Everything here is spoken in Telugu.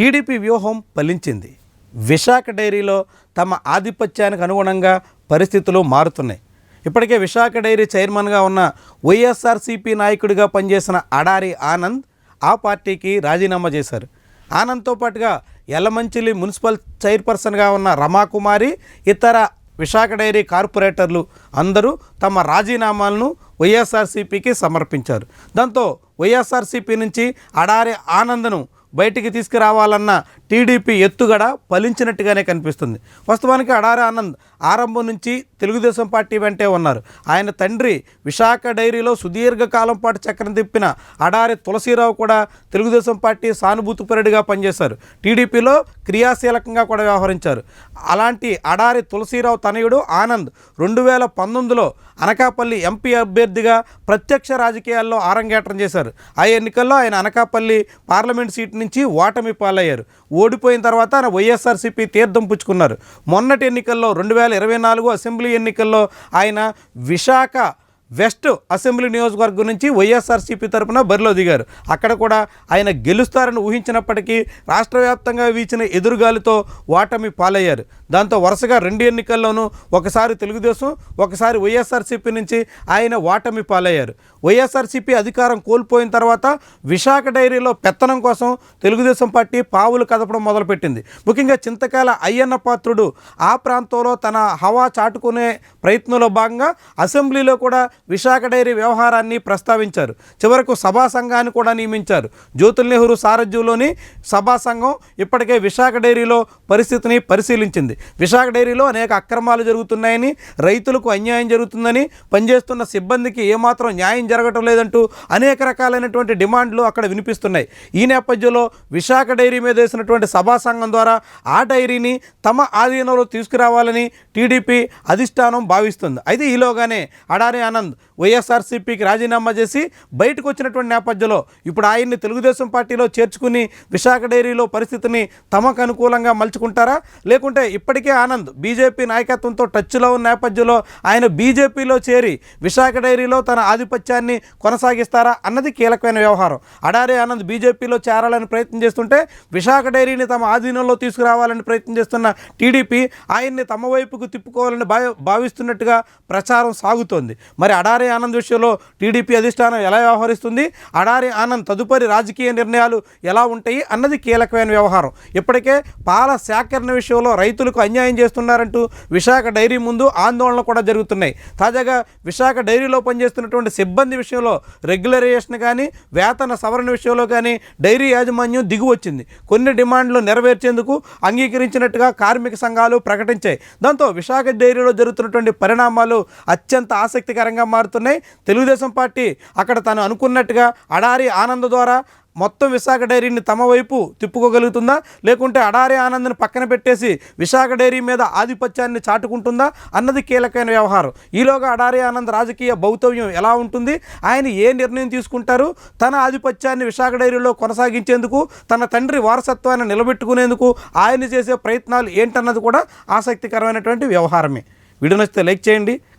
టీడీపీ వ్యూహం ఫలించింది. విశాఖ డైరీలో తమ ఆధిపత్యానికి అనుగుణంగా పరిస్థితులు మారుతున్నాయి. ఇప్పటికే విశాఖ డైరీ చైర్మన్గా ఉన్న వైఎస్ఆర్సీపీ నాయకుడిగా పనిచేసిన అడారి ఆనంద్ ఆ పార్టీకి రాజీనామా చేశారు. ఆనంద్తో పాటుగా ఎల్లమంచిలి మున్సిపల్ చైర్పర్సన్గా ఉన్న రమాకుమారి ఇతర విశాఖ డైరీ కార్పొరేటర్లు అందరూ తమ రాజీనామాలను వైఎస్ఆర్సీపీకి సమర్పించారు. దాంతో వైఎస్ఆర్సీపీ నుంచి అడారి ఆనంద్ను బయటికి తీసుకురావాలన్న టీడీపీ ఎత్తుగడ ఫలించినట్టుగానే కనిపిస్తుంది. వాస్తవానికి అడారి ఆనంద్ ఆరంభం నుంచి తెలుగుదేశం పార్టీ వెంటే ఉన్నారు. ఆయన తండ్రి విశాఖ డైరీలో సుదీర్ఘకాలం పాటు చక్రం తిప్పిన అడారి తులసీరావు కూడా తెలుగుదేశం పార్టీ సానుభూతిపరుడిగా పనిచేశారు. టీడీపీలో క్రియాశీలకంగా కూడా వ్యవహరించారు. అలాంటి అడారి తులసీరావు తనయుడు ఆనంద్ రెండు వేల పంతొమ్మిదిలో అనకాపల్లి ఎంపీ అభ్యర్థిగా ప్రత్యక్ష రాజకీయాల్లో ఆరంగేటం చేశారు. ఆ ఎన్నికల్లో ఆయన అనకాపల్లి పార్లమెంట్ సీట్ నుంచి ఓటమి పాలయ్యారు. ఓడిపోయిన తర్వాత ఆయన వైఎస్ఆర్సీపీ తీర్థం పుచ్చుకున్నారు. మొన్నటి ఎన్నికల్లో రెండు వేల ఇరవై నాలుగు అసెంబ్లీ ఎన్నికల్లో ఆయన విశాఖ వెస్ట్ అసెంబ్లీ నియోజకవర్గం నుంచి వైఎస్ఆర్సీపీ తరపున బరిలో దిగారు. అక్కడ కూడా ఆయన గెలుస్తారని ఊహించినప్పటికీ రాష్ట్ర వ్యాప్తంగా వీచిన ఎదురుగాలితో ఓటమి పాలయ్యారు. దాంతో వరుసగా రెండు ఎన్నికల్లోనూ ఒకసారి తెలుగుదేశం ఒకసారి వైఎస్ఆర్సీపీ నుంచి ఆయన ఓటమి పాలయ్యారు. వైఎస్ఆర్సీపీ అధికారం కోల్పోయిన తర్వాత విశాఖ డైరీలో పెత్తనం కోసం తెలుగుదేశం పార్టీ పావులు కదపడం మొదలుపెట్టింది. ముఖ్యంగా చింతకాల అయ్యన్న పాత్రుడు ఆ ప్రాంతంలో తన హవా చాటుకునే ప్రయత్నంలో భాగంగా అసెంబ్లీలో కూడా విశాఖ డైరీ వ్యవహారాన్ని ప్రస్తావించారు. చివరకు సభా సంఘాన్ని కూడా నియమించారు. జ్యోతుల్ నెహ్రూ సారథ్యంలోని సభా సంఘం ఇప్పటికే విశాఖ డైరీలో పరిస్థితిని పరిశీలించింది. విశాఖ డైరీలో అనేక అక్రమాలు జరుగుతున్నాయని రైతులకు అన్యాయం జరుగుతుందని పనిచేస్తున్న సిబ్బందికి ఏమాత్రం న్యాయం జరగటం లేదంటూ అనేక రకాలైనటువంటి డిమాండ్లు అక్కడ వినిపిస్తున్నాయి. ఈ నేపథ్యంలో విశాఖ డైరీ మీద వేసినటువంటి సభా సంఘం ద్వారా ఆ డైరీని తమ ఆధీనంలో తీసుకురావాలని టీడీపీ అధిష్టానం భావిస్తుంది. అయితే ఈలోగానే అడారి ఆనంద్ వైఎస్ఆర్సీపీకి రాజీనామా చేసి బయటకు వచ్చినటువంటి నేపథ్యంలో ఇప్పుడు ఆయన్ని తెలుగుదేశం పార్టీలో చేర్చుకుని విశాఖ డైరీలో పరిస్థితిని తమకు అనుకూలంగా మలుచుకుంటారా? లేకుంటే ఇప్పటికే ఆనంద్ బీజేపీ నాయకత్వంతో టచ్లో ఉన్న నేపథ్యంలో ఆయన బీజేపీలో చేరి విశాఖ డైరీలో తన ఆధిపత్యాన్ని కొనసాగిస్తారా అన్నది కీలకమైన వ్యవహారం. అడారి ఆనంద్ బీజేపీలో చేరాలని ప్రయత్నం చేస్తుంటే విశాఖ డైరీని తమ ఆధీనంలో తీసుకురావాలని ప్రయత్నం చేస్తున్న టీడీపీ ఆయన్ని తమ వైపుకు తిప్పుకోవాలని భావి భావిస్తున్నట్టుగా ప్రచారం సాగుతోంది. మరి అడారి ఆనంద్ విషయంలో టీడీపీ అధిష్టానం ఎలా వ్యవహరిస్తుంది? అడారి ఆనంద్ తదుపరి రాజకీయ నిర్ణయాలు ఎలా ఉంటాయి అన్నది కీలకమైన వ్యవహారం. ఇప్పటికే పాల సేకరణ విషయంలో రైతులకు అన్యాయం చేస్తున్నారంటూ విశాఖ డైరీ ముందు ఆందోళనలు కూడా జరుగుతున్నాయి. తాజాగా విశాఖ డైరీలో పనిచేస్తున్నటువంటి సిబ్బంది విషయంలో రెగ్యులరైజేషన్ కానీ వేతన సవరణ విషయంలో కానీ డైరీ యాజమాన్యం దిగువచ్చింది కొన్ని డిమాండ్లు నెరవేర్చేందుకు అంగీకరించినట్టుగా కార్మిక సంఘాలు ప్రకటించాయి. దాంతో విశాఖ డైరీలో జరుగుతున్నటువంటి పరిణామాలు అత్యంత ఆసక్తికరంగా మారుతున్నాయి. తెలుగుదేశం పార్టీ అక్కడ తను అనుకున్నట్టుగా అడారి ఆనంద్ ద్వారా మొత్తం విశాఖ డైరీని తమ వైపు తిప్పుకోగలుగుతుందా? లేకుంటే అడారి ఆనంద్ని పక్కన పెట్టేసి విశాఖ డైరీ మీద ఆధిపత్యాన్ని చాటుకుంటుందా? అన్నది కీలకమైన వ్యవహారం. ఈలోగా అడారి ఆనంద్ రాజకీయ భౌతవ్యం ఎలా ఉంటుంది? ఆయన ఏ నిర్ణయం తీసుకుంటారు? తన ఆధిపత్యాన్ని విశాఖ డైరీలో కొనసాగించేందుకు తన తండ్రి వారసత్వాన్ని నిలబెట్టుకునేందుకు ఆయన చేసే ప్రయత్నాలు ఏంటన్నది కూడా ఆసక్తికరమైనటువంటి వ్యవహారమే. వీడియో నచ్చితే లైక్ చేయండి.